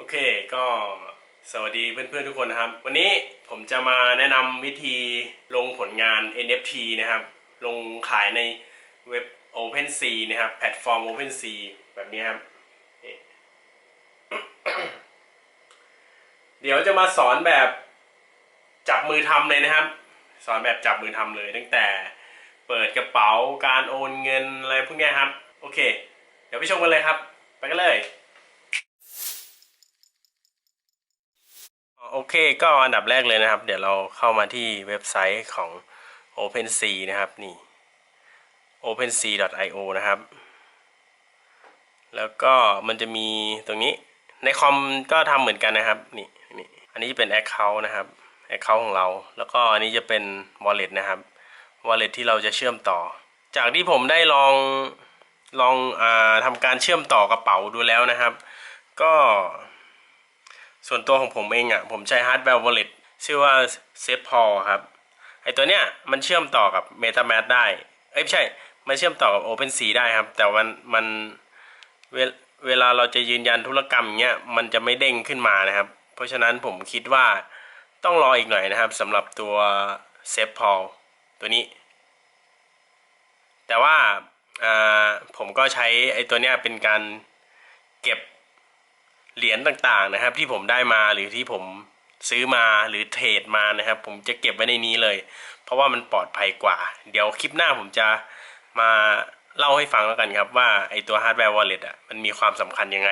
โอเคก็สวัสดีเพื่อนๆทุกคนนะครับ วันนี้ผมจะมาแนะนำวิธีลงผลงาน NFT นะครับ ลงขายในเว็บ OpenSea นะครับ แพลตฟอร์ม OpenSea แบบนี้ครับเดี๋ยวจะมาสอนแบบจับมือทำเลยนะครับ สอนแบบจับมือทำเลย ตั้งแต่เปิดกระเป๋าการโอนเงินอะไรพวกนี้ครับ โอเค เดี๋ยวไปชมกันเลยครับ ไปกันเลย โอเคก็อันดับแรกเลยนะครับ เดี๋ยวเราเข้ามาที่เว็บไซต์ของ OpenSea นะครับนี่ opensea.io นะครับ แล้วก็มันจะมีตรงนี้ในคอมก็ทำเหมือนกันนะครับนี่นี่อันนี้เป็น Account นะครับ Account ของเรา แล้วก็อันนี้จะเป็น Wallet นะครับ Wallet ที่เราจะเชื่อมต่อ จากที่ผมได้ลองลองอาทำการเชื่อมต่อกระเป๋าดูแล้วนะครับ ก็ ส่วนตัวของผมเองอะ ผมใช้ฮาร์ดแวร์ wallet ชื่อว่า s a f e p a l ครับ ไอตัวเนี้ยมันเชื่อมต่อกับ MetaMask ได้ เอ้ยไม่ใช่ มันเชื่อมต่อกับ OpenSea ได้ครับ แต่มันมันเวลเวลาเราจะยืนยันธุรกรรมเงี้ยมันจะไม่เด้งขึ้นมานะครับ เพราะฉะนั้นผมคิดว่าต้องรออีกหน่อยนะครับสำหรับตัว s a f e p a l ตัวนี้ แต่ว่าผมก็ใช้ไอตัวเนี้ยเป็นการเก็บ เหรียญต่างๆนะครับ ที่ผมได้มาหรือที่ผมซื้อมาหรือเทรดมานะครับ ผมจะเก็บไว้ในนี้เลย เพราะว่ามันปลอดภัยกว่า เดี๋ยวคลิปหน้าผมจะมาเล่าให้ฟังแล้วกันครับว่าไอตัวฮาร์ดแวร์วอลเล็ตอะมันมีความสำคัญยังไง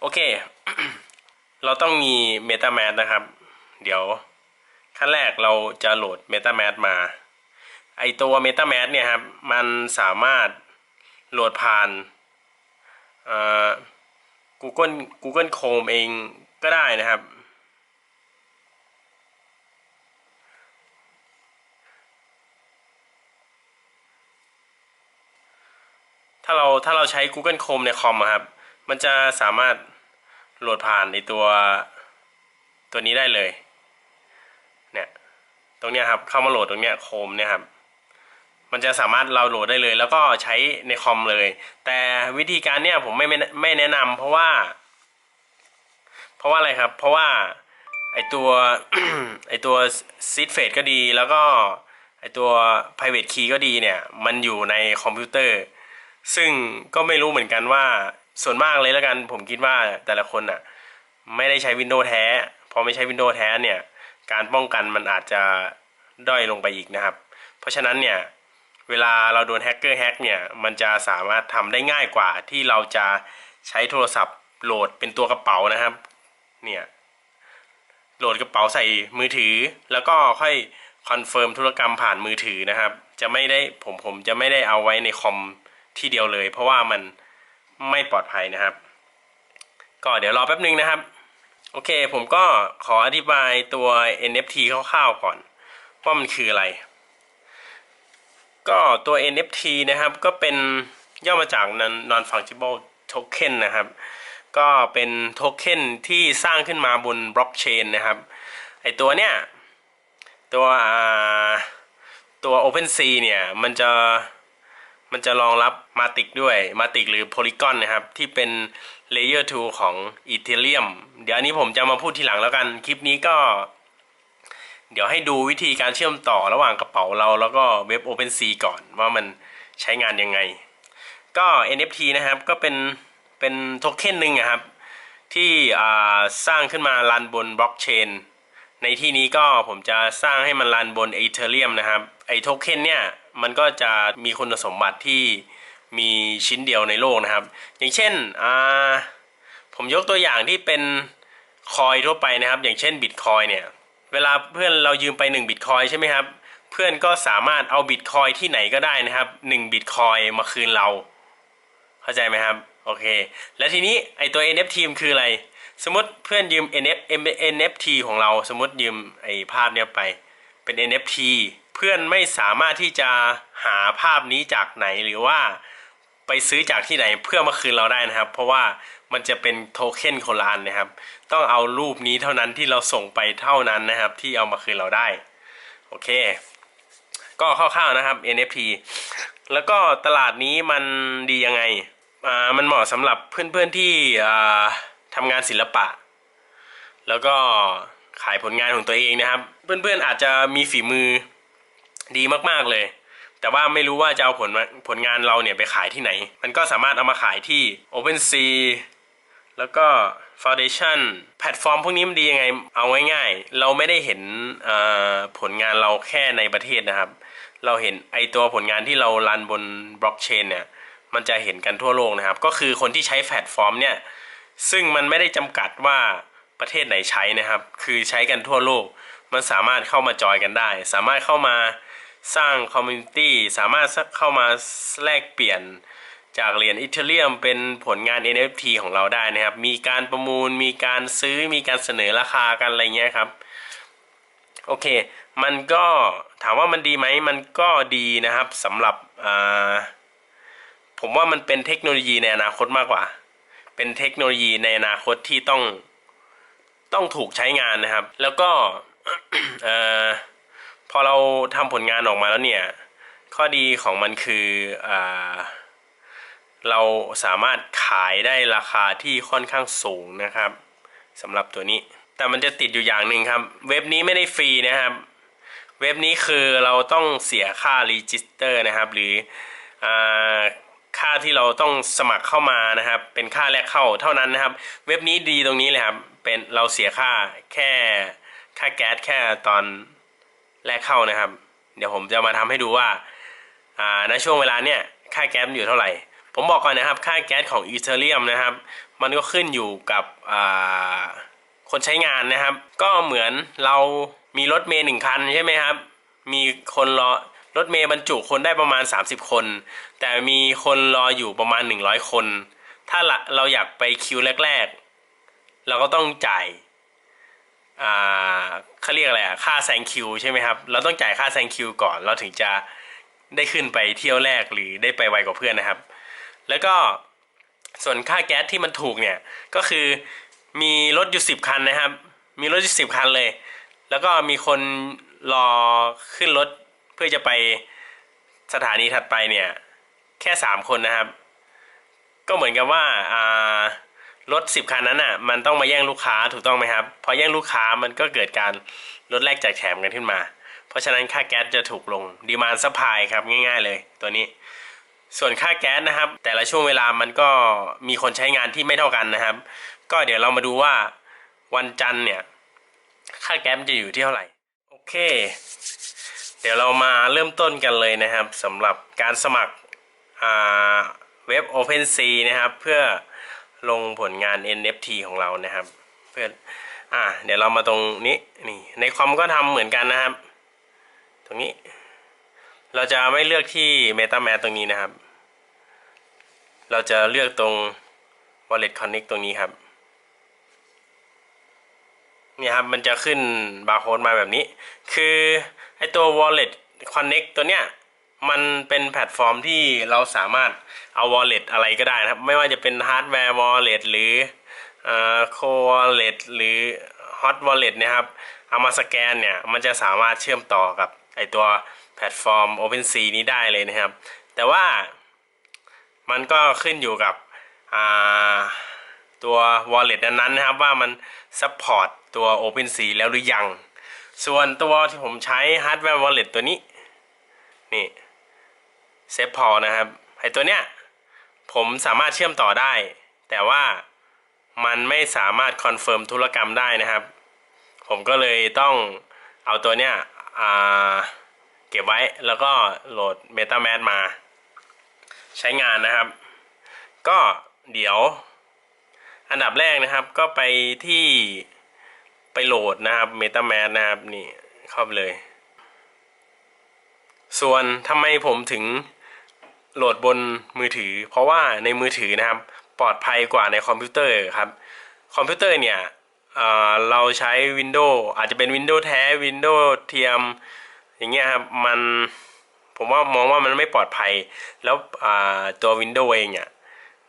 โอเค เราต้องมี MetaMask นะครับ เดี๋ยวขั้นแรกเราจะโหลด MetaMask มา ไอตัว MetaMask เนี่ยครับ มันสามารถโหลดผ่านอ่อ Google Google Chrome เองก็ได้นะครับ ถ้าเราถ้าเราใช้ Google Chrome ในคอมครับ มันจะสามารถโหลดผ่านในตัวตัวนี้ได้เลย เนี่ย ตรงเนี้ยครับ เข้ามาโหลดตรงเนี้ย Chrome เนี่ยครับ มันจะสามารถเราโหลดได้เลย แล้วก็ใช้ในคอมเลย แต่วิธีการเนี่ยผมไม่ไม่ไม่แนะนำเพราะว่า เพราะว่าอะไรครับ เพราะว่าไอตัวไอตัว seed phrase ก็ดีแล้วก็ไอตัว private key ก็ดีเนี่ย มันอยู่ในคอมพิวเตอร์ ซึ่งก็ไม่รู้เหมือนกันว่าส่วนมากเลยแล้วกันผมคิดว่าแต่ละคนอะ ไม่ได้ใช้ Windows แท้ พอไม่ใช้ Windows แท้เนี่ย การป้องกันมันอาจจะด้อยลงไปอีกนะครับ เพราะฉะนั้นเนี่ย เวลาเราโดนแฮกเกอร์แฮกเนี่ย มันจะสามารถทำได้ง่ายกว่าที่เราจะใช้โทรศัพท์โหลดเป็นตัวกระเป๋านะครับ เนี่ย โหลดกระเป๋าใส่มือถือ แล้วก็ค่อยคอนเฟิร์มธุรกรรมผ่านมือถือนะครับ จะไม่ได้ผมผมจะไม่ได้เอาไว้ในคอมที่เดียวเลย เพราะว่ามันไม่ปลอดภัยนะครับ ก็เดี๋ยวรอแป๊บนึงนะครับ โอเค ผมก็ขออธิบายตัว NFT คร่าวๆก่อน ว่ามันคืออะไร ก็ตัว NFT นะครับก็เป็นย่อมาจาก non fungible token นะครับ ก็เป็นโทเค็นที่สร้างขึ้นมาบนบล็อกเชนนะครับไอตัวเนี้ยตัวตัว OpenSea เนี่ยมันจะมันจะรองรับ Matic ด้วย Matic หรือ Polygon นะครับ ที่เป็น Layer 2ของ Ethereum เดี๋ยวอันนี้ผมจะมาพูดทีหลังแล้วกัน คลิปนี้ก็ เดี๋ยวให้ดูวิธีการเชื่อมต่อระหว่างกระเป๋าเราแล้วก็เว็บ OpenSea ก่อนว่ามันใช้งานยังไง ก็ NFT นะครับก็เป็นเป็นโทเค็นหนึ่งอะครับ ที่สร้างขึ้นมารันบนบล็อกเชนในที่นี้ก็ผมจะสร้างให้มันรันบน Ethereum นะครับไอโทเค็นเนี่ยมันก็จะมีคุณสมบัติที่มีชิ้นเดียวในโลกนะครับ อย่างเช่นผมยกตัวอย่างที่เป็นคอยทั่วไปนะครับ อย่างเช่นบิตคอยเนี่ย เวลาเพื่อนเรายืมไป1บิตคอยใช่ไหมครับ เพื่อนก็สามารถเอาบิตคอยที่ไหนก็ได้นะครับ1บิตคอยมาคืนเรา เข้าใจไหมครับโอเค แล้วทีนี้ไอตัว NFT มคืออะไร สมมติเพื่อนยืม NF NFT ของเราสมมติยืมไอภาพเนี้ยไปเป็น NFT เพื่อนไม่สามารถที่จะหาภาพนี้จากไหนหรือว่า ไปซื้อจากที่ไหนเพื่อมาคืนเราได้นะครับ เพราะว่ามันจะเป็นโทเค็นคนละอันนะครับ ต้องเอารูปนี้เท่านั้นที่เราส่งไปเท่านั้นนะครับ ที่เอามาคืนเราได้โอเค ก็คร่าวๆนะครับ NFT แล้วก็ตลาดนี้มันดียังไงอ่ามันเหมาะสำหรับเพื่อนๆที่อ่าททำงานศิลปะ แล้วก็ขายผลงานของตัวเองนะครับ เพื่อนๆอาจจะมีฝีมือดีมากๆเลย แต่ว่าไม่รู้ว่าจะเอาผลผลงานเราเนี่ยไปขายที่ไหน มันก็สามารถเอามาขายที่ OpenSea แล้วก็ Foundation แพลตฟอร์มพวกนี้มันดียังไง เอาง่ายๆ เราไม่ได้เห็นผลงานเราแค่ในประเทศนะครับ เราเห็นไอตัวผลงานที่เรารันบนบล็อกเชนเนี่ย มันจะเห็นกันทั่วโลกนะครับ ก็คือคนที่ใช้แพลตฟอร์มเนี่ย ซึ่งมันไม่ได้จำกัดว่าประเทศไหนใช้นะครับ คือใช้กันทั่วโลก มันสามารถเข้ามาจอยกันได้ สามารถเข้ามา สร้างคอมมูนิตี้สามารถเข้ามาแลกเปลี่ยนจากเหรียญอีเทเรียมเป็นผลงาน NFT ของเราได้นะครับ มีการประมูล มีการซื้อ มีการเสนอราคากันอะไรเงี้ยครับ โอเค มันก็ถามว่ามันดีไหม มันก็ดีนะครับสำหรับผมว่ามันเป็นเทคโนโลยีในอนาคตมากกว่า เป็นเทคโนโลยีในอนาคตที่ต้องต้องถูกใช้งานนะครับ แล้วก็ อ่อพอเราทำผลงานออกมาแล้วเนี่ย ข้อดีของมันคืออ่าเราสามารถขายได้ราคาที่ค่อนข้างสูงนะครับสำหรับตัวนี้ แต่มันจะติดอยู่อย่างหนึ่งครับ เว็บนี้ไม่ได้ฟรีนะครับ เว็บนี้คือเราต้องเสียค่ารีจิสเตอร์นะครับ หรืออค่าที่เราต้องสมัครเข้ามานะครับ เป็นค่าแรกเข้าเท่านั้นนะครับ เว็บนี้ดีตรงนี้เลยครับเป็นเราเสียค่าแค่ค่าแก๊สแค่ตอน แรกเข้านะครับ เดี๋ยวผมจะมาทำให้ดูว่าอ่าณช่วงเวลาเนี่ยค่าแก๊สอยู่เท่าไหร่ ผมบอกก่อนนะครับ ค่าแก๊สของอีเทเรียมนะครับ มันก็ขึ้นอยู่กับคนใช้งานนะครับ ก็เหมือนเรามีรถเมย์หนึ่งคันใช่ไหมครับ มีคนรอรถเมย์บรรจุคนได้ประมาณ 30 คน แต่มีคนรออยู่ประมาณ 100 คน ถ้าเราอยากไปคิวแรก ๆ เราก็ต้องจ่าย อ่าเขาเรียกอะไรอะค่าแซงคิวใช่ไหมครับ เราต้องจ่ายค่าแซงคิวก่อนเราถึงจะได้ขึ้นไปเที่ยวแรกหรือได้ไปไวกว่าเพื่อนนะครับ แล้วก็ส่วนค่าแก๊สที่มันถูกเนี่ยก็คือมีรถอยู่สิบคันนะครับ มีรถอยู่สิบคันเลย แล้วก็มีคนรอขึ้นรถเพื่อจะไปสถานีถัดไปเนี่ย แค่สามคนนะครับ ก็เหมือนกับว่าอ่า รถสิบคันนั้นอะ มันต้องมาแย่งลูกค้าถูกต้องไหมครับ พอแย่งลูกค้ามันก็เกิดการลดแลกแจกแถมกันขึ้นมา เพราะฉะนั้นค่าแก๊สจะถูกลงดีมานซัพพลายครับง่าย ๆ เลยตัวนี้ ส่วนค่าแก๊สนะครับ แต่ละช่วงเวลามันก็มีคนใช้งานที่ไม่เท่ากันนะครับ ก็เดี๋ยวเรามาดูว่าวันจันทร์เนี่ย ค่าแก๊สจะอยู่ที่เท่าไหร่โอเค เดี๋ยวเรามาเริ่มต้นกันเลยนะครับสำหรับการสมัครอ่าเว็บ OpenSea นะครับ เพื่อ ลงผลงาน NFT ของเรานะครับ เพื่ออ่า เดี๋ยวเรามาตรงนี้นี่ ในคอมก็ทำเหมือนกันนะครับ ตรงนี้ เราจะไม่เลือกที่ MetaMask ตรงนี้นะครับ เราจะเลือกตรง Wallet Connect ตรงนี้ครับเนี่ยครับมันจะขึ้นบาร์โค้ดมาแบบนี้ คือไอตัว Wallet Connect ตัวเนี้ย มันเป็นแพลตฟอร์มที่เราสามารถเอา Wallet อะไรก็ได้นะครับ ไม่ว่าจะเป็น Hardware Wallet หรือเอ่อ Core Wallet หรือ Hot Wallet นะครับเอามาสแกนเนี่ย มันจะสามารถเชื่อมต่อกับไอตัวแพลตฟอร์ม OpenSea นี้ได้เลยนะครับ แต่ว่ามันก็ขึ้นอยู่กับตัว wallet นั้นๆนะครับว่ามัน support ตัว OpenSea แล้วหรือยัง ส่วนตัวที่ผมใช้ hardware wallet ตัวนี้ นี่ s a f e p a l นะครับไอตัวเนี้ยผมสามารถเชื่อมต่อได้ แต่ว่ามันไม่สามารถคอนเฟิร์มธุรกรรมได้นะครับ ผมก็เลยต้องเอาตัวเนี้ยเก็บไว้แล้วก็โหลด MetaMask มา ใช้งานนะครับ ก็เดี๋ยว อันดับแรกนะครับก็ไปที่ไปโหลดนะครับ MetaMask นะครับนี่เข้าไปเลย ส่วนทำไมผมถึง โหลดบนมือถือ เพราะว่าในมือถือนะครับปลอดภัยกว่าในคอมพิวเตอร์ครับคอมพิวเตอร์เนี่ยเเราใช้ Windows อาจจะเป็น Windows แท้ Windows เทียม อย่างเงี้ยครับมันผมว่ามองว่ามันไม่ปลอดภัย แล้วตัว Windows เองเนี่ย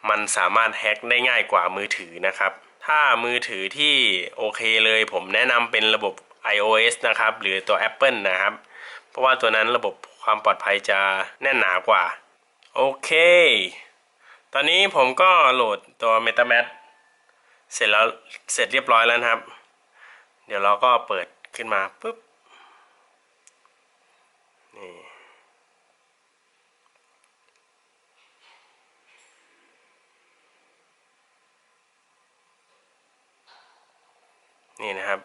มันสามารถแฮ็กได้ง่ายกว่ามือถือนะครับ ถ้ามือถือที่โอเคเลย ผมแนะนำเป็นระบบ iOS นะครับ หรือตัว Apple นะครับ เพราะว่าตัวนั้นระบบความปลอดภัยจะแน่นหนากว่า โอเค ตอนนี้ผมก็โหลดตัว MetaMask เสร็จแล้วเสร็จเรียบร้อยแล้วนะครับ เดี๋ยวเราก็เปิดขึ้นมาปุ๊บนี่นี่นะครับ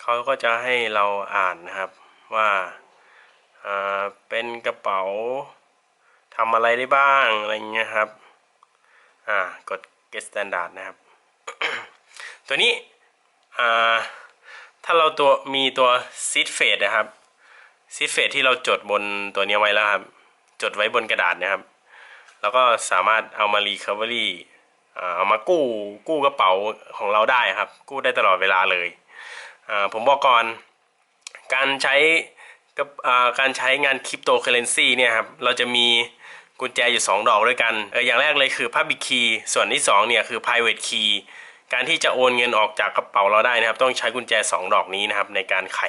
เขาก็จะให้เราอ่านนะครับว่าอ่าเป็นกระเป๋า ทำอะไรได้บ้างอะไรเงี้ยครับ อ่ากด get standard นะครับ ตัวนี้อ่าถ้าเราตัวมีตัว seed fade นะครับ seed fade ที่เราจดบนตัวนี้ไว้แล้วครับ จดไว้บนกระดาษนะครับ แล้วก็สามารถเอามา recovery อ่าเอามากู้กู้กระเป๋าของเราได้ครับ กู้ได้ตลอดเวลาเลยอ่าผมบอกก่อนการใช้กับอ่าการใช้งานคริปโตเคอเรนซีเนี่ยครับ เราจะมี กุญแจอยู่ 2 ดอกด้วยกันเอออย่างแรกเลยคือ Public Key ส่วนที่2เนี่ยคือ Private Key การที่จะโอนเงินออกจากกระเป๋าเราได้นะครับ ต้องใช้กุญแจ 2 ดอกนี้นะครับ ในการไข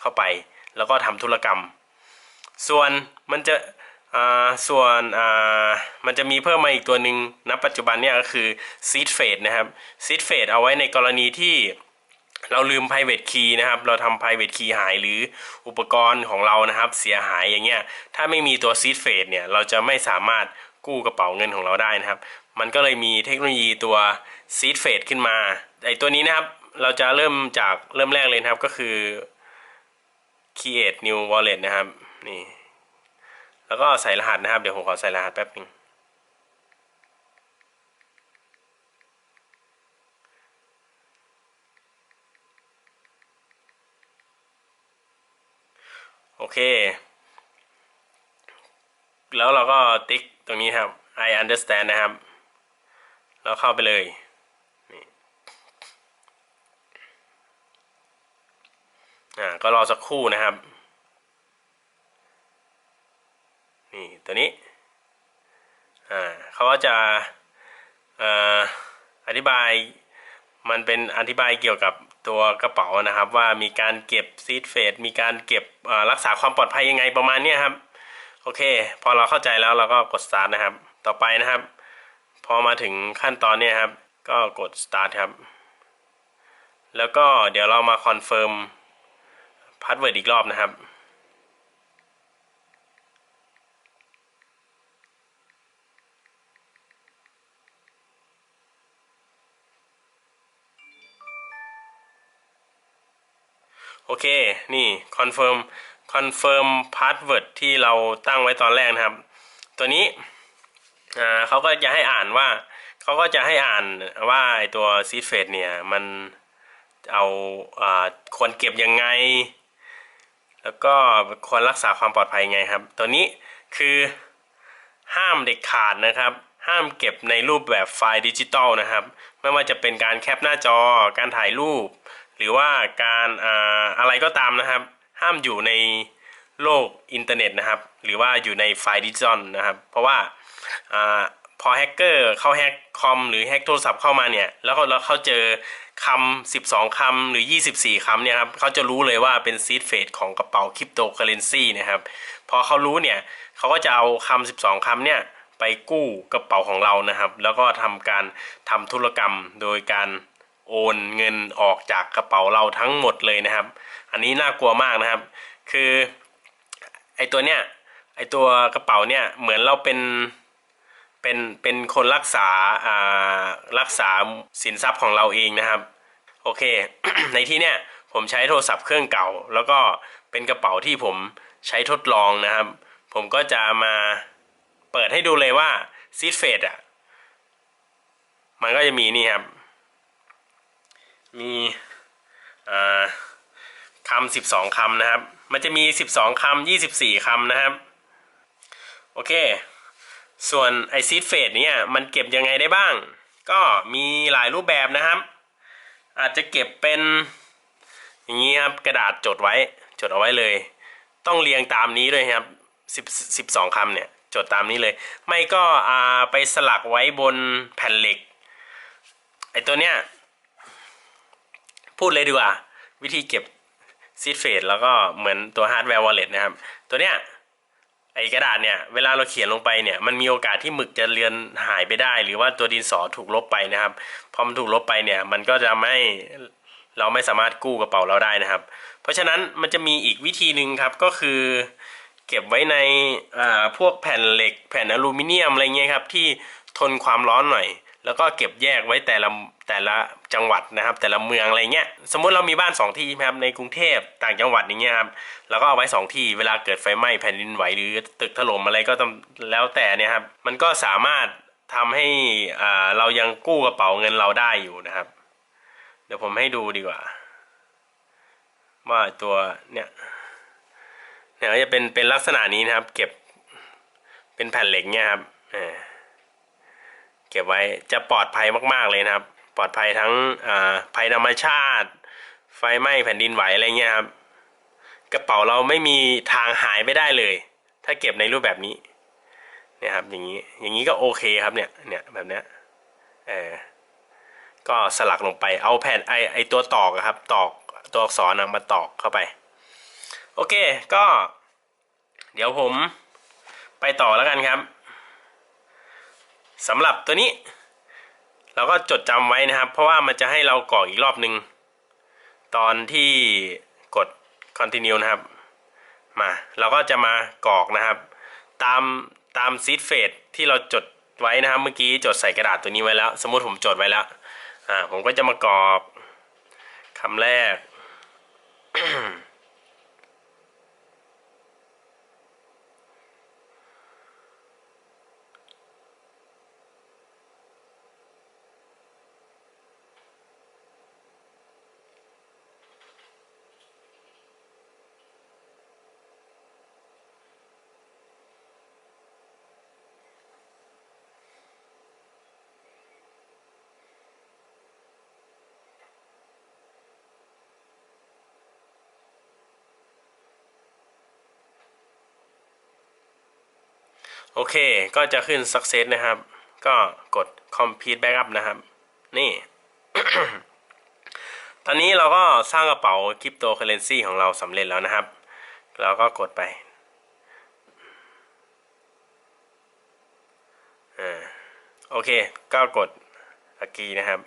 เข้าไป แล้วก็ทำธุรกรรม ส่วนมันจะอ่าส่วนอ่ามันจะมีเพิ่มมาอีกตัวหนึ่งณปัจจุบันเนี่ยก็คือ Seed Fade นะครับ Seed Fade เอาไว้ในกรณีที่ เราลืม private key นะครับ เราทำ private key หายหรืออุปกรณ์ของเรานะครับ เสียหายอย่างเงี้ย ถ้าไม่มีตัว seed phrase เนี่ย เราจะไม่สามารถกู้กระเป๋าเงินของเราได้นะครับ มันก็เลยมีเทคโนโลยีตัว seed phrase ขึ้นมา ไอตัวนี้นะครับ เราจะเริ่มจากเริ่มแรกเลยนะครับ ก็คือ create new wallet นะครับ นี่ แล้วก็ใส่รหัสนะครับ เดี๋ยวผมขอใส่รหัสแป๊บนึง เค แล้วเราก็ติ๊กตรงนี้ครับ I understand นะครับ แล้วเข้าไปเลยนี่อ่าก็รอสักครู่นะครับ นี่ตัวนี้อ่าเขาก็จะอ่ออธิบายมันเป็นอธิบายเกี่ยวกับ ตัวกระเป๋านะครับ ว่ามีการเก็บซีดเฟสมีการเก็บรักษาความปลอดภัยยังไงประมาณนี้ครับ โอเค พอเราเข้าใจแล้วเราก็กด start นะครับ ต่อไปนะครับ พอมาถึงขั้นตอนนี้ครับ ก็กด start ครับ แล้วก็เดี๋ยวเรามาคอนเฟิร์มพาสเวิร์ดอีกรอบนะครับ โอเค นี่ confirm confirm password ที่เราตั้งไว้ตอนแรกนะครับ ตัวนี้เขาก็จะให้อ่านว่าเขาก็จะให้อ่านว่าไอตัว seed phrase เนี่ย มันเอาอาควรเก็บยังไง แล้วก็ควรรักษาความปลอดภัยยังไงครับ ตัวนี้คือห้ามเด็ดขาดนะครับ ห้ามเก็บในรูปแบบไฟล์ดิจิตอลนะครับ ไม่ว่าจะเป็นการแคปหน้าจอ การถ่ายรูป รือว่าการอะไรก็ตามนะครับ ห้ามอยู่ในโลกอินเทอร์เน็ตนะครับ หรือว่าอยู่ในไฟล์ดิจิตอลนะครับ เพราะว่าอพอแฮกเกอร์เข้าแฮกคอมหรือแฮกโทรศัพท์เข้ามาเนี่ย แล้วเขาแล้วเขาเจอคำ 12 คำหรือ 24 คำเนี่ยครับเขาจะรู้เลยว่าเป็นซีดเฟดของกระเป๋าคริปโตเคอเรนซีนะครับ พอเขารู้เนี่ยเขาก็จะเอาคำ 12 คำเนี่ยไปกู้กระเป๋าของเรานะครับ แล้วก็ทำการทำธุรกรรมโดยการ โอนเงินออกจากกระเป๋าเราทั้งหมดเลยนะครับ อันนี้น่ากลัวมากนะครับ คือไอตัวเนี้ยไอตัวกระเป๋าเนี่ยเหมือนเราเป็นเป็นเป็นคนรักษาอ่ารักษาสินทรัพย์ของเราเองนะครับ โอเค ในที่เนี้ยผมใช้โทรศัพท์เครื่องเก่า แล้วก็เป็นกระเป๋าที่ผมใช้ทดลองนะครับ ผมก็จะมาเปิดให้ดูเลยว่าซีดเฟดอะมันก็จะมีนี่ครับ มีคำสิบสองคำนะครับ มันจะมีสิบสองคำยี่สิบสี่คำนะครับ โอเค ส่วนไอซีดเฟดเนี่ยมันเก็บยังไงได้บ้าง ก็มีหลายรูปแบบนะครับ อาจจะเก็บเป็นอย่างนี้ครับกระดาษจดไว้จดเอาไว้เลย ต้องเรียงตามนี้ด้วยครับสิบสิบสองคำเนี่ยจดตามนี้เลย ไม่ก็อาไปสลักไว้บนแผ่นเหล็กไอตัวเนี้ย พูดเลยดีกว่า วิธีเก็บซีดเฟดแล้วก็เหมือนตัวฮาร์ดแวร์วอลเล็ตนะครับ ตัวเนี้ยไอกระดาษเนี่ยเวลาเราเขียนลงไปเนี่ยมันมีโอกาสที่หมึกจะเลือนหายไปได้ หรือว่าตัวดินสอถูกลบไปนะครับพอมันถูกลบไปเนี่ยมันก็จะไม่เราไม่สามารถกู้กระเป๋าเราได้นะครับ เพราะฉะนั้นมันจะมีอีกวิธีหนึ่งครับก็คือ เก็บไว้ในอ่าพวกแผ่นเหล็ก แผ่นอลูมิเนียมอะไรเงี้ยครับที่ทนความร้อนหน่อย แล้วก็เก็บแยกไว้แต่ละแต่ละจังหวัดนะครับ แต่ละเมืองอะไรเงี้ยสมมุติเรามีบ้านสองที่ครับในกรุงเทพต่างจังหวัดอย่างเงี้ยครับเราก็เอาไว้สองที่เวลาเกิดไฟไหม้แผ่นดินไหวหรือตึกถล่มอะไรก็ต้องแล้วแต่เนี่ยครับมันก็สามารถทำให้อ่าเรายังกู้กระเป๋าเงินเราได้อยู่นะครับ เดี๋ยวผมให้ดูดีกว่า ว่าตัวเนี่ยเนี่ยจะเป็นเป็นลักษณะนี้นะครับ เก็บเป็นแผ่นเหล็กเนี่ยครับเออ เก็บไว้จะปลอดภัยมาก ๆ เลยนะครับ ปลอดภัยทั้งอ่าภัยธรรมชาติ ไฟไหม้แผ่นดินไหวอะไรเงี้ยครับ กระเป๋าเราไม่มีทางหายไปได้เลย ถ้าเก็บในรูปแบบนี้เนี่ยครับอย่างนี้อย่างนี้ก็โอเคครับเนี่ยเนี่ยแบบเนี้ยเออก็สลักลงไปเอาแผ่นไอไอตัวตอกครับ ตอกตัวอักษรมาตอกเข้าไป โอเคก็ เดี๋ยวผมไปต่อแล้วกันครับ สำหรับตัวนี้ เราก็จดจำไว้นะครับ เพราะว่ามันจะให้เรากรอกอีกรอบหนึ่งตอนที่กด continue นะครับ มา เราก็จะมากรอกนะครับ ตามตามซีดเฟสที่เราจดไว้นะครับ เมื่อกี้จดใส่กระดาษตัวนี้ไว้แล้ว สมมติผมจดไว้แล้ว อ่า ผมก็จะมากรอกคำแรก โอเค ก็จะขึ้น success นะครับ ก็กด complete backup นะครับ นี่ ตอนนี้เราก็สร้างกระเป๋าคริปโตเคอเรนซีของเราสำเร็จแล้วนะครับ เราก็กดไปอ่าโอเค ก็กดอกีนะครับ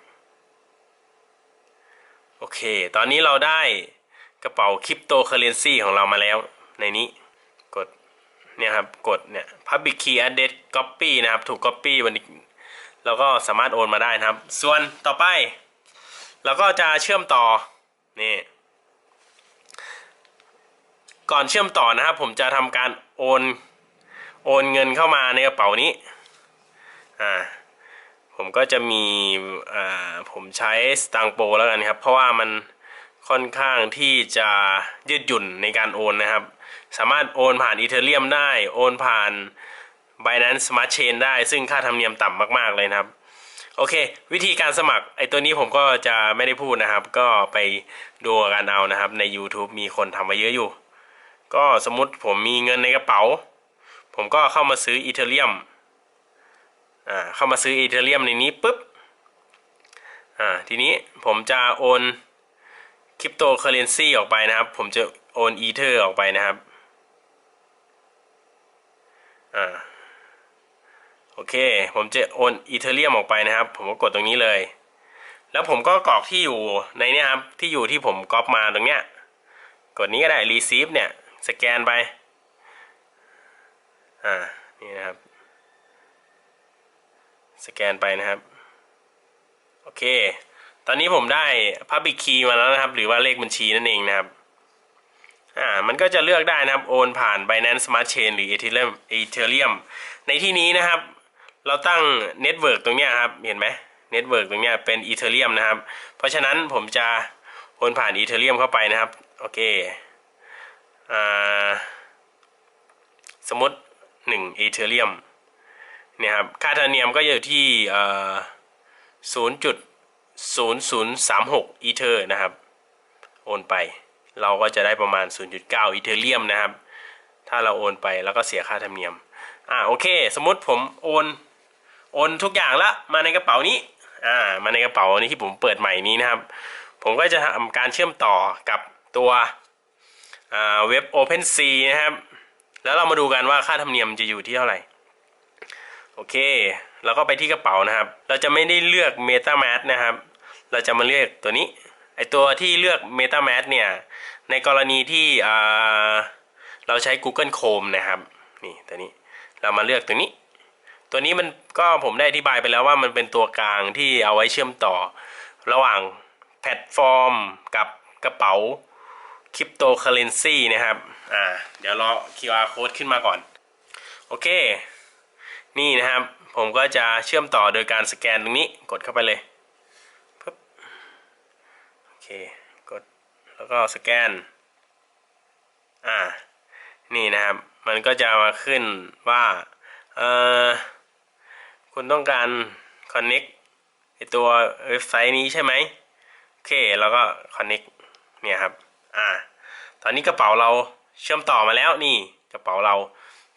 โอเค ตอนนี้เราได้กระเป๋าคริปโตเคอเรนซีของเรามาแล้วในนี้ เนี่ยครับกดเนี่ย public key address copy นะครับ ถูก copy วันนี้เราก็สามารถโอนมาได้นะครับ ส่วนต่อไปเราก็จะเชื่อมต่อนี่ก่อนเชื่อมต่อนะครับ ผมจะทำการโอนโอนเงินเข้ามาในกระเป๋านี้อ่าผมก็จะมีอ่าผมใช้สตางโปแล้วกันครับ เพราะว่ามัน ค่อนข้างที่จะยืดหยุ่นในการโอนนะครับ สามารถโอนผ่านอีเทเรียมได้ โอนผ่าน Binance Smart Chain ได้ซึ่งค่าธรรมเนียมต่ำมาก ๆ เลยนะครับ โอเค วิธีการสมัครไอตัวนี้ผมก็จะไม่ได้พูดนะครับ ก็ไปดูกันเอานะครับ ใน YouTube มีคนทำมาเยอะอยู่ ก็สมมติผมมีเงินในกระเป๋า ผมก็เข้ามาซื้ออีเทเรียมอ่าเข้ามาซื้ออีเทเรียมในนี้ปุ๊บอ่าทีนี้ผมจะโอน คริปโตเคอเรนซีออกไปนะครับ ผมจะโอนอีเทอร์ออกไปนะครับอ่าโอเค ผมจะโอนอีเทเรียมออกไปนะครับ ผมก็กดตรงนี้เลย แล้วผมก็กรอกที่อยู่ในนี้ครับ ที่อยู่ที่ผมก๊อปมาตรงเนี้ย กดนี้ก็ได้ receive เนี่ย สแกนไป อ่า นี่นะครับ สแกนไปนะครับ โอเค ตอนนี้ผมได้ Public Key มาแล้วนะครับ หรือว่าเลขบัญชีนั่นเองนะครับ อ่า มันก็จะเลือกได้นะครับ โอนผ่าน Binance Smart Chain หรือ Ethereum Ethereum ในที่นี้นะครับ เราตั้งเน็ตเวิร์กตรงเนี้ยครับ เห็นไหมเน็ตเวิร์กตรงเนี้ยเป็น Ethereum นะครับ เพราะฉะนั้นผมจะโอนผ่าน Ethereum เข้าไปนะครับ โอเค อ่า สมมติ1 Ethereum เนี่ยครับ ค่าธรรมเนียมก็อยู่ที่ เอ่อ 0036อีเทอร์นะครับ โอนไป เราก็จะได้ประมาณ 0.9อีเทเรียมนะครับ ถ้าเราโอนไปแล้วก็เสียค่าธรรมเนียม อ่าโอเค สมมติผมโอน โอนทุกอย่างละมาในกระเป๋านี้ อ่า มาในกระเป๋านี้ที่ผมเปิดใหม่นี้นะครับ ผมก็จะทำการเชื่อมต่อกับตัวอ่าเว็บ OpenSea นะครับ แล้วเรามาดูกันว่าค่าธรรมเนียมจะอยู่ที่เท่าไหร่ โอเค แล้วก็ไปที่กระเป๋านะครับ เราจะไม่ได้เลือก MetaMask นะครับ เราจะมาเลือกตัวนี้ไอตัวที่เลือก MetaMask เนี่ย ในกรณีที่เราใช้ Google Chrome นะครับ นี่ตัวนี้ เรามาเลือกตัวนี้ ตัวนี้มันก็ผมได้อธิบายไปแล้วว่ามันเป็นตัวกลางที่เอาไว้เชื่อมต่อ ระหว่างแพลตฟอร์มกับกระเป๋าคริปโตเคอเรนซีนะครับ อ่า เดี๋ยวรอ QR code ขึ้นมาก่อน โอเค นี่นะครับ ผมก็จะเชื่อมต่อโดยการสแกนตรงนี้กดเข้าไปเลยปึ๊บโอเคกดแล้วก็สแกนอ่านี่นะครับ มันก็จะมาขึ้นว่าเออคุณต้องการ connect ไอตัวเว็บไซต์นี้ใช่ไหมโอเคแล้วก็ connect เนี่ยครับอ่าตอนนี้กระเป๋าเราเชื่อมต่อมาแล้วนี่กระเป๋าเรา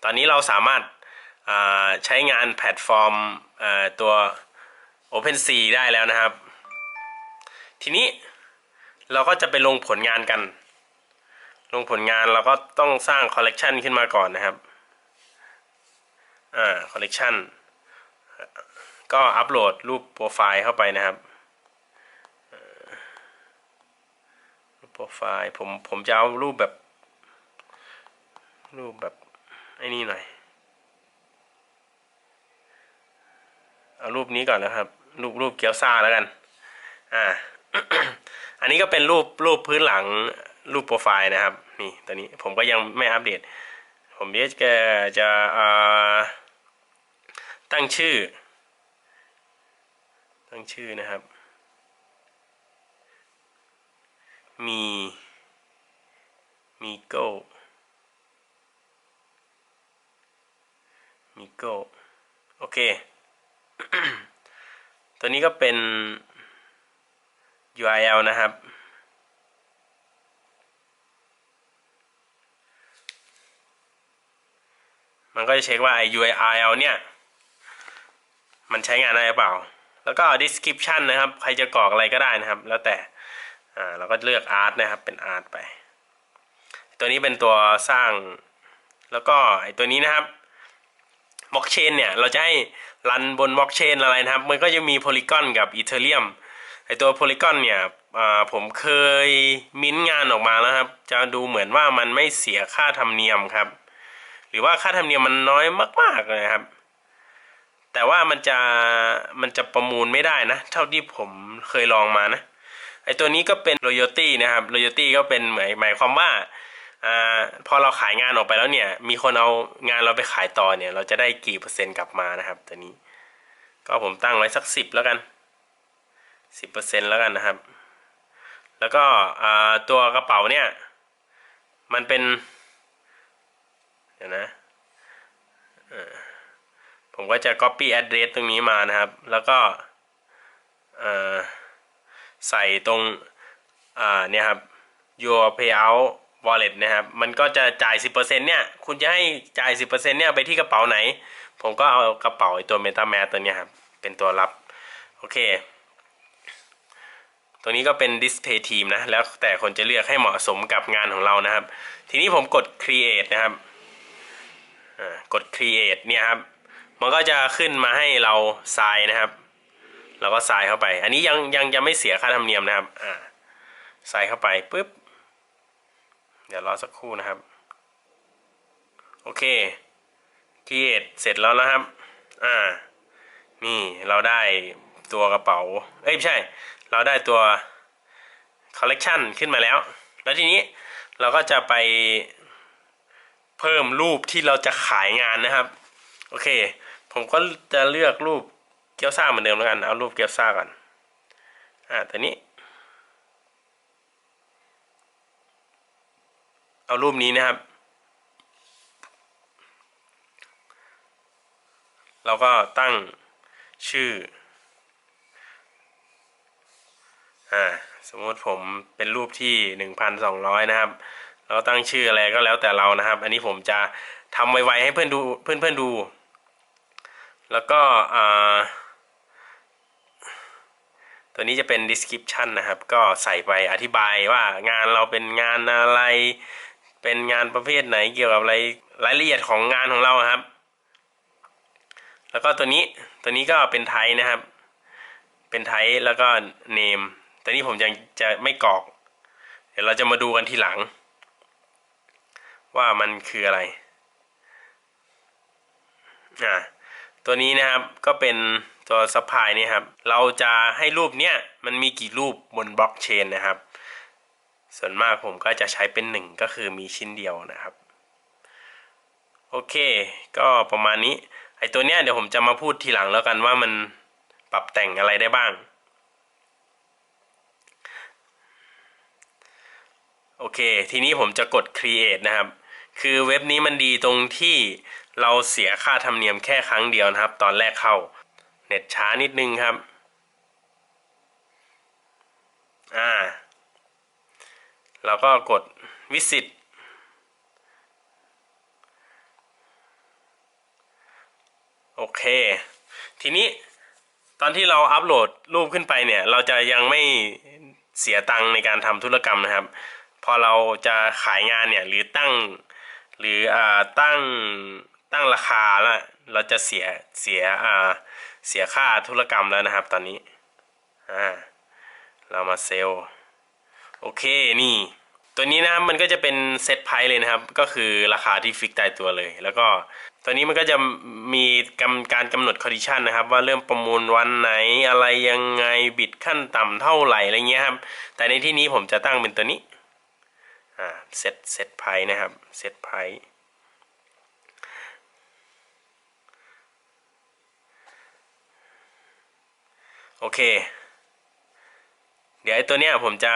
ตอนนี้เราสามารถ ใช้งานแพลตฟอร์มตัว OpenSea ได้แล้วนะครับ ทีนี้เราก็จะไปลงผลงานกัน ลงผลงานเราก็ต้องสร้างคอลเลกชันขึ้นมาก่อนนะครับ อ่า คอลเลกชันก็อัปโหลดรูปโปรไฟล์เข้าไปนะครับรูปโปรไฟล์ผมผมจะเอารูปแบบ รูปแบบไอ้นี่หน่อย เอารูปนี้ก่อนนะครับ รูปรูปเกียวซ่าแล้วกัน อ่า อันนี้ก็เป็นรูปรูปพื้นหลังรูปโปรไฟล์นะครับ นี่ตัวนี้ผมก็ยังไม่อัปเดต ผมจะจะอ่าตั้งชื่อ ตั้งชื่อนะครับ มีมีโก้มีโก้โอเค ตัวนี้ก็เป็น URL นะครับ มันก็จะเช็คว่า URL เนี่ย มันใช้งานได้หรือเปล่า แล้วก็ description นะครับ ใครจะกรอกอะไรก็ได้นะครับ แล้วแต่ อ่า เราก็เลือก art นะครับ เป็น art ไป ตัวนี้เป็นตัวสร้าง แล้วก็ไอตัวนี้นะครับ บล็อกเชนเนี่ยเราจะให้รันบนบล็อกเชนอะไรนะครับ มันก็จะมีโพลีกอนกับอีเทเรียมไอตัวโพลีกอนเนี่ยผมเคยมิ้นงานออกมาแล้วครับ จะดูเหมือนว่ามันไม่เสียค่าธรรมเนียมครับ หรือว่าค่าธรรมเนียมมันน้อยมากๆเลยครับ แต่ว่ามันจะมันจะประมูลไม่ได้นะ เท่าที่ผมเคยลองมานะไอตัวนี้ก็เป็น royalty นะครับ royalty ก็เป็นหมายหมายความว่า อพอเราขายงานออกไปแล้วเนี่ย มีคนเอางานเราไปขายต่อเนี่ย เราจะได้กี่เปอร์เซ็นต์กลับมานะครับตัวนี้ ก็ผมตั้งไว้สักสิบแล้วกันสิบเปอร์เซ็นต์แล้วกันนะครับ แล้วก็ตัวกระเป๋าเนี่ย มันเป็น เดี๋ยวนะผมก็จะ copy address ตรงนี้มานะครับ แล้วก็ใส่ตรงเนี่ยครับ your payout wallet นะครับ มันก็จะจ่าย 10%เนี่ย คุณจะให้จ่าย 10%เนี่ยไปที่กระเป๋าไหน ผมก็เอากระเป๋าไอตัว MetaMask ตัวเนี้ยครับ เป็นตัวรับ โอเค ตัวนี้ก็เป็น display team นะ แล้วแต่คนจะเลือกให้เหมาะสมกับงานของเรานะครับ ทีนี้ผมกด create นะครับ กด create เนี่ยครับ มันก็จะขึ้นมาให้เราทรายนะครับ เราก็ทรายเข้าไป อันนี้ยังยังยังไม่เสียค่าธรรมเนียมนะครับ อ่าใส่เข้าไปปุ๊บ เดี๋ยวรอสักครู่นะครับ โอเค create เสร็จแล้วนะครับ อ่า นี่เราได้ตัวกระเป๋า เอ้ยไม่ใช่ เราได้ตัว collection ขึ้นมาแล้ว แล้วทีนี้เราก็จะไปเพิ่มรูปที่เราจะขายงานนะครับ โอเค ผมก็จะเลือกรูปเกี๊ยวซ่าเหมือนเดิมแล้วกัน เอารูปเกี๊ยวซ่าก่อน อ่าตัวนี้ เอารูปนี้นะครับ เราก็ตั้งชื่อ อ่า สมมติผมเป็นรูปที่หนึ่งพันสองร้อยนะครับ เราตั้งชื่ออะไรก็แล้วแต่เรานะครับ อันนี้ผมจะทำไวๆให้เพื่อนดูเพื่อนเพื่อนๆดู แล้วก็ อ่าตัวนี้จะเป็น description นะครับ ก็ใส่ไปอธิบายว่างานเราเป็นงานอะไร เป็นงานประเภทไหนเกี่ยวกับอะไรรายละเอียดของงานของเราครับ แล้วก็ตัวนี้ตัวนี้ก็เป็นไทยนะครับ เป็นไทยแล้วก็เนมตัวนี้ผมยังจะไม่กรอก เดี๋ยวเราจะมาดูกันทีหลัง ว่ามันคืออะไรอ่าตัวนี้นะครับก็เป็นตัวซัพพลายนี่ครับ เราจะให้รูปเนี้ยมันมีกี่รูปบนบล็อกเชนนะครับ ส่วนมากผมก็จะใช้เป็นหนึ่งก็คือมีชิ้นเดียวนะครับ โอเค ก็ประมาณนี้ ไอตัวเนี้ยเดี๋ยวผมจะมาพูดทีหลังแล้วกันว่ามันปรับแต่งอะไรได้บ้าง โอเค ทีนี้ผมจะกด create นะครับ คือเว็บนี้มันดีตรงที่เราเสียค่าธรรมเนียมแค่ครั้งเดียวนะครับ ตอนแรกเข้า เน็ตช้านิดนึงครับ อ่า แล้วก็กด visit โอเค ทีนี้ตอนที่เราอัปโหลดรูปขึ้นไปเนี่ย เราจะยังไม่เสียตังค์ในการทำธุรกรรมนะครับ พอเราจะขายงานเนี่ยหรือตั้งหรืออ่าตั้งตั้งราคาแล้วเราจะเสียเสียอ่าเสียค่าธุรกรรมแล้วนะครับ ตอนนี้อ่าเรามาเซลล์ โอเคนี่ ตัวนี้นะครับมันก็จะเป็นเซตไพรเลยนะครับ ก็คือราคาที่ฟิกตายตัวเลย แล้วก็ตัวนี้มันก็จะมีกำการกำหนดคอดิชันนะครับ ว่าเริ่มประมูลวันไหนอะไรยังไงบิดขั้นต่ำเท่าไหร่อะไรเงี้ยครับ แต่ในที่นี้ผมจะตั้งเป็นตัวนี้อ่าเซตเซตไพรนะครับเซตไพรโอเค ดี๋ยวไอ้ตัวเนี้ยผมจะ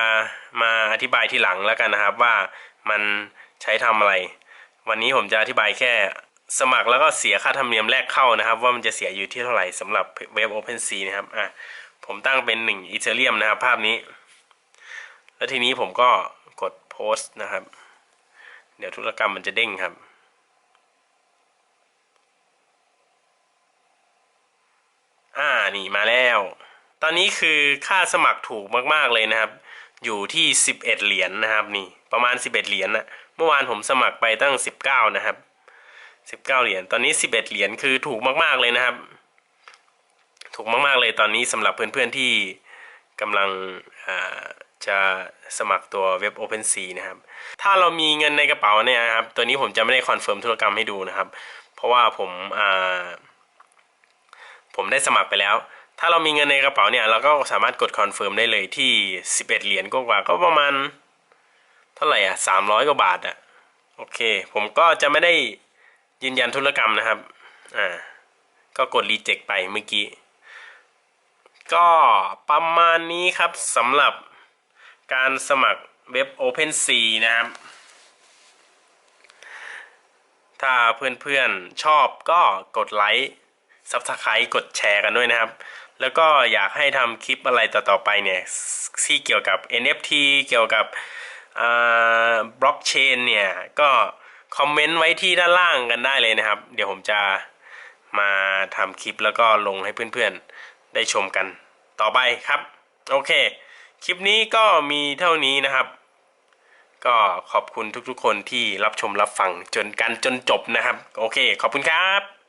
มาอธิบายทีหลังแล้วกันนะครับว่ามันใช้ทำอะไร วันนี้ผมจะอธิบายแค่สมัครแล้วก็เสียค่าธรรมเนียมแรกเข้านะครับ ว่ามันจะเสียอยู่ที่เท่าไหร่สำหรับเว็บ OpenSea นะครับอะผมตั้งเป็น1อีเทเรียมนะครับ ภาพนี้ แล้วทีนี้ผมก็กดโพสต์นะครับ เดี๋ยวธุรกรรมมันจะเด้งครับอ่านี่มาแล้ว ตอนนี้คือค่าสมัครถูกมากๆเลยนะครับ อยู่ที่ 11 เหรียญนนะครับนี่ประมาณ 11 เหรียญนะเมื่อวานผมสมัครไปตั้ง 19 นะครับ 19 เหรียญตอนนี้ 11 เหรียญคือถูกมากๆเลยนะครับ ถูกมากๆเลยตอนนี้สำหรับเพื่อนๆที่กำลังจะสมัครตัวเว็บ OpenSea นะครับ ถ้าเรามีเงินในกระเป๋าเนี่ยนะครับ ตัวนี้ผมจะไม่ได้คอนเฟิร์มธุรกรรมให้ดูนะครับ เพราะว่าผมผมได้สมัครไปแล้ว ถ้าเรามีเงินในกระเป๋าเนี่ย เราก็สามารถกดคอนเฟิร์มได้เลยที่ 11 เหรียญกว่าก็ประมาณ เท่าไหร่อะ 300 กว่าบาทอะ โอเค ผมก็จะไม่ได้ยืนยันธุรกรรมนะครับ อ่า ก็กดรีเจ็คไปเมื่อกี้ ก็ประมาณนี้ครับสำหรับการสมัครเว็บ OpenSea นะครับ ถ้าเพื่อนๆชอบก็กดไลค์ซับสไครต์กดแชร์กันด้วยนะครับ แล้วก็อยากให้ทำคลิปอะไรต่อๆไปเนี่ยที่เกี่ยวกับ NFT เกี่ยวกับบล็อกเชนเนี่ย ก็คอมเมนต์ไว้ที่ด้านล่างกันได้เลยนะครับ เดี๋ยวผมจะมาทำคลิปแล้วก็ลงให้เพื่อนๆ ได้ชมกันต่อไปครับ โอเค คลิปนี้ก็มีเท่านี้นะครับ ก็ขอบคุณทุกๆคนที่รับชมรับฟังจนกันจนจบนะครับ โอเค ขอบคุณครับ